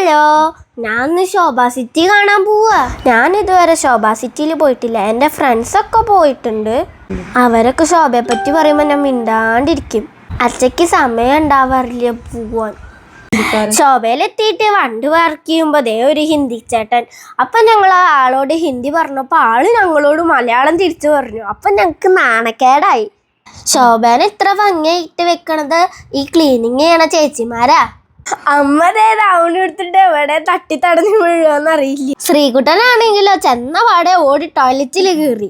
Hello ഞാൻ ശോഭ city കാണാൻ പോവാ. ഞാൻ ഇതുവരെ ശോഭ സിറ്റിയിൽ പോയിട്ടില്ല. എന്റെ ഫ്രണ്ട്സൊക്കെ പോയിട്ടുണ്ട്. അവരൊക്കെ ശോഭയെ പറ്റി പറയുമ്പോൾ ഞാൻ മിണ്ടാണ്ടിരിക്കും. അച്ഛക്ക് സമയം ഉണ്ടാവാറില്ല പോവാൻ. ശോഭയിലെത്തിയിട്ട് വണ്ടി വർക്ക് ചെയ്യുമ്പോൾ ദേ ഒരു ഹിന്ദി ചേട്ടൻ. അപ്പം ഞങ്ങൾ ആളോട് ഹിന്ദി പറഞ്ഞപ്പോൾ ആൾ ഞങ്ങളോട് മലയാളം തിരിച്ചു പറഞ്ഞു. അപ്പം ഞങ്ങൾക്ക് നാണക്കേടായി. ശോഭേനെ ഇത്ര ഭംഗിയായിട്ട് വെക്കണത് ഈ ക്ലീനിങ് ചെയ്യണ ചേച്ചിമാരാ? അമ്മ റൗണ്ട് എടുത്തിട്ട് എവിടെ തട്ടി തടഞ്ഞു വീഴുമെന്ന് അറിയില്ല. ശ്രീകുട്ടനാണെങ്കിലോ ചെന്ന പാടെ ഓടി ടോയ്ലറ്റിൽ കയറി.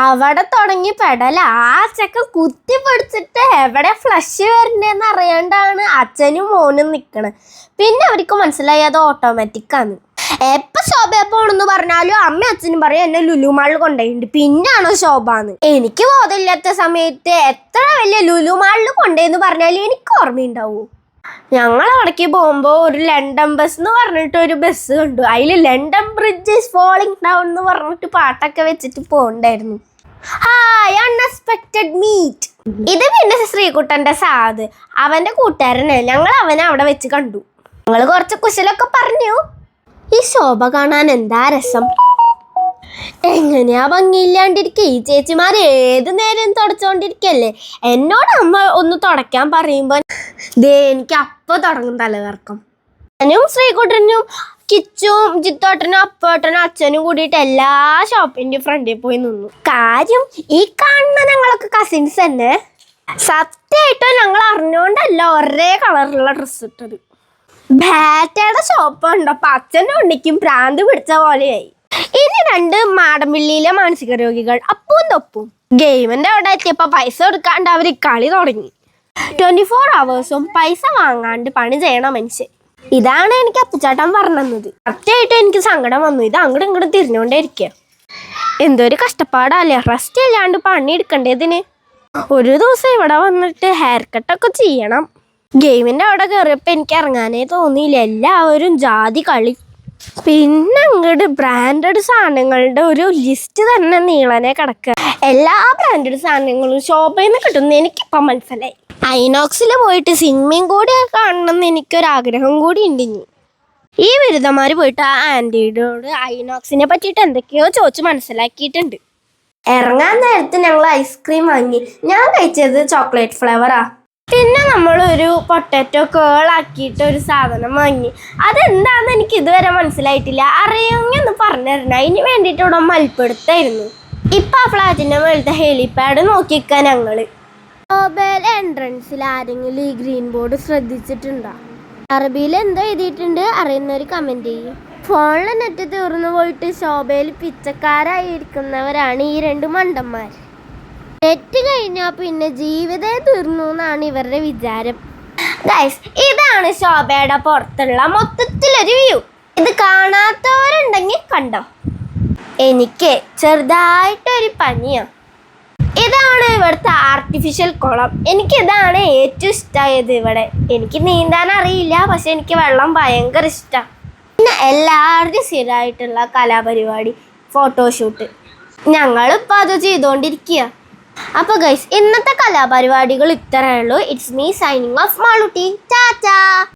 അവിടെ തുടങ്ങി പെടല ആ ചെക്ക കുത്തി പിടിച്ചിട്ട് എവിടെ ഫ്ലഷ് വരണ്ടേന്ന് അറിയാണ്ടാണ് അച്ഛനും മോനും നിൽക്കണത് പിന്നെ അവർക്ക് മനസ്സിലായി അത് ഓട്ടോമാറ്റിക് ആണ്. എപ്പോ ശോഭ പോണെന്ന് പറഞ്ഞാലും അമ്മ അച്ഛനും പറയും എന്നെ ലുലുമാളിൽ കൊണ്ടുപോയിട്ടുണ്ട്. പിന്നാണോ ശോഭാന്ന്? എനിക്ക് ബോധമില്ലാത്ത സമയത്ത് എത്ര വലിയ ലുലുമാളിൽ കൊണ്ടുപോയെന്ന് പറഞ്ഞാലും എനിക്ക് ഓർമ്മയുണ്ടാവൂ. ഞങ്ങൾ അവിടേക്ക് പോകുമ്പോൾ ഒരു ലണ്ടൻ ബസ് എന്ന് പറഞ്ഞിട്ട് ഒരു ബസ് കണ്ടു. അതിൽ London bridge is falling down എന്ന് പറഞ്ഞിട്ട് പാട്ടൊക്കെ വെച്ചിട്ട് പോകണ്ടായിരുന്നു ഹായ് അൺഎക്സ്പെക്റ്റഡ് മീറ്റ് ഇത് പിന്നെ ശ്രീകുട്ടന്റെ സാദ് അവന്റെ കൂട്ടുകാരനെ. ഞങ്ങൾ അവനെ അവിടെ വെച്ച് കണ്ടു. ഞങ്ങൾ കുറച്ച് കുശലൊക്കെ പറഞ്ഞു. ഈ ശോഭ കാണാൻ എന്താ രസം? എങ്ങനെയാ ഭംഗിയില്ലാണ്ടിരിക്കുക ഈ ചേച്ചിമാർ ഏത് നേരം തുടച്ചോണ്ടിരിക്കല്ലേ? എന്നോട് അമ്മ ഒന്ന് തുടയ്ക്കാൻ പറയുമ്പോൾ ദേ എനിക്ക് അപ്പൊ തുടങ്ങും തലകറക്കം. ഞാനും ശ്രീകുട്ടനും കിച്ചും ജിത്തോട്ടനും അപ്പോട്ടനും അച്ഛനും കൂടിയിട്ട് എല്ലാ ഷോപ്പിന്റെ ഫ്രണ്ടിൽ പോയി നിന്നു. കാര്യം ഈ കാണുന്ന ഞങ്ങളൊക്കെ കസിൻസ് തന്നെ. സത്യമായിട്ടും ഞങ്ങൾ അറിഞ്ഞുകൊണ്ടല്ല ഒരേ കളറിലുള്ള ഡ്രസ്സ് ഇട്ടത്. ബാറ്റയുടെ ഷോപ്പ് ഉണ്ടപ്പോ അച്ഛനും ഉണ്ണിക്കും പ്രാന്ത് പിടിച്ച പോലെയായി. രണ്ട് മാടമ്പിള്ളിയിലെ മാനസിക രോഗികൾ അപ്പവും തൊപ്പും. ഗെയിമിന്റെ അവിടെ എത്തിയപ്പോ പൈസ കൊടുക്കാണ്ട് അവർ കളി തുടങ്ങി. ട്വന്റി ഫോർ അവേഴ്സും പൈസ വാങ്ങാണ്ട് പണി ചെയ്യണം മനുഷ്യൻ. ഇതാണ് എനിക്ക് അപ്പുചേട്ടൻ പറഞ്ഞത്. കറക്റ്റായിട്ട് എനിക്ക് സങ്കടം വന്നു. ഇത് അങ്ങോട്ടും ഇങ്ങോട്ടും തിരിഞ്ഞുകൊണ്ടേ ഇരിക്കുക എന്തൊരു കഷ്ടപ്പാടല്ലേ? റെസ്റ്റ് ഇല്ലാണ്ട് പണി എടുക്കണ്ടേതിന്. ഒരു ദിവസം ഇവിടെ വന്നിട്ട് ഹെയർ കട്ടൊക്കെ ചെയ്യണം. ഗെയിമിന്റെ അവിടെ കയറിയപ്പോൾ എനിക്ക് ഇറങ്ങാനേ തോന്നിയില്ല. എല്ലാവരും ജാതി കളി പിന്നെ അങ്ങോട്ട് ബ്രാൻഡഡ് സാധനങ്ങളുടെ ഒരു ലിസ്റ്റ് തന്നെ നീളനെ കിടക്കുക എല്ലാ ബ്രാൻഡഡ് സാധനങ്ങളും ഷോപ്പിൽ നിന്ന് കിട്ടുന്ന എനിക്കിപ്പം മനസ്സിലായി. ഐനോക്സിൽ പോയിട്ട് സിനിമയും കൂടി കാണണം എന്ന് എനിക്കൊരാഗ്രഹം കൂടി ഉണ്ട് ഇനി. ഈ ബിരുദന്മാർ പോയിട്ട് ആ ആന്റിയോട് ഐനോക്സിനെ പറ്റിയിട്ട് എന്തൊക്കെയോ ചോദിച്ച് മനസ്സിലാക്കിയിട്ടുണ്ട്. ഇറങ്ങാൻ നേരത്ത് ഞങ്ങൾ ഐസ്ക്രീം വാങ്ങി. ഞാൻ കഴിച്ചത് ചോക്ലേറ്റ് ഫ്ലേവറാ പിന്നെ നമ്മൾ ഒരു കേൾ കേളാക്കിയിട്ട് ഒരു സാധനം വാങ്ങി. അതെന്താണെന്ന് എനിക്ക് ഇതുവരെ മനസ്സിലായിട്ടില്ല. അറിയുമെങ്കിൽ ഒന്ന് പറഞ്ഞു തരണം അതിന് വേണ്ടിയിട്ട് ഇവിടെ മൽപ്പെടുത്തായിരുന്നു. ഇപ്പം ആ ഫ്ലാറ്റിന്റെ മേളത്തെ ഹെലിപാഡ് നോക്കിക്കാൻ ഞങ്ങൾ എൻട്രൻസിൽ ആരെങ്കിലും ഈ ഗ്രീൻ ബോർഡ് ശ്രദ്ധിച്ചിട്ടുണ്ടോ? അറബിയിൽ എന്തോ എഴുതിയിട്ടുണ്ട്. അറിയുന്നവർ കമന്റ് ചെയ്യും. ഫോണിൽ നെറ്റ് തീർന്നു പോയിട്ട് ശോഭയിൽ പിച്ചക്കാരായിരിക്കുന്നവരാണ് ഈ രണ്ട് മണ്ടന്മാർ നെറ്റ് കഴിഞ്ഞാൽ പിന്നെ ജീവിതേ തീർന്നു എന്നാണ് ഇവരുടെ വിചാരം. ഗൈസ് ഇതാണ് ശോഭയുടെ പുറത്തുള്ള മൊത്തത്തിലൊരു വ്യൂ ഇത് കാണാത്തവരുണ്ടെങ്കിൽ കണ്ടോ? എനിക്ക് ചെറുതായിട്ടൊരു പനിയാ. ഇതാണ് ഇവിടുത്തെ ആർട്ടിഫിഷ്യൽ കുളം. എനിക്ക് ഇതാണ് ഏറ്റവും ഇഷ്ടമായത് ഇവിടെ. എനിക്ക് നീന്താൻ അറിയില്ല പക്ഷെ എനിക്ക് വെള്ളം ഭയങ്കര ഇഷ്ടമാണ് പിന്നെ എല്ലാവരുടെയും സ്ഥിരമായിട്ടുള്ള കലാപരിപാടി ഫോട്ടോഷൂട്ട് ഞങ്ങളിപ്പോൾ അത് ചെയ്തുകൊണ്ടിരിക്കുക അപ്പോൾ ഗൈസ് ഇന്നത്തെ കലാപരിപാടികൾ ഇത്രയേ ഉള്ളൂ. It's me signing off Maalutty. Tata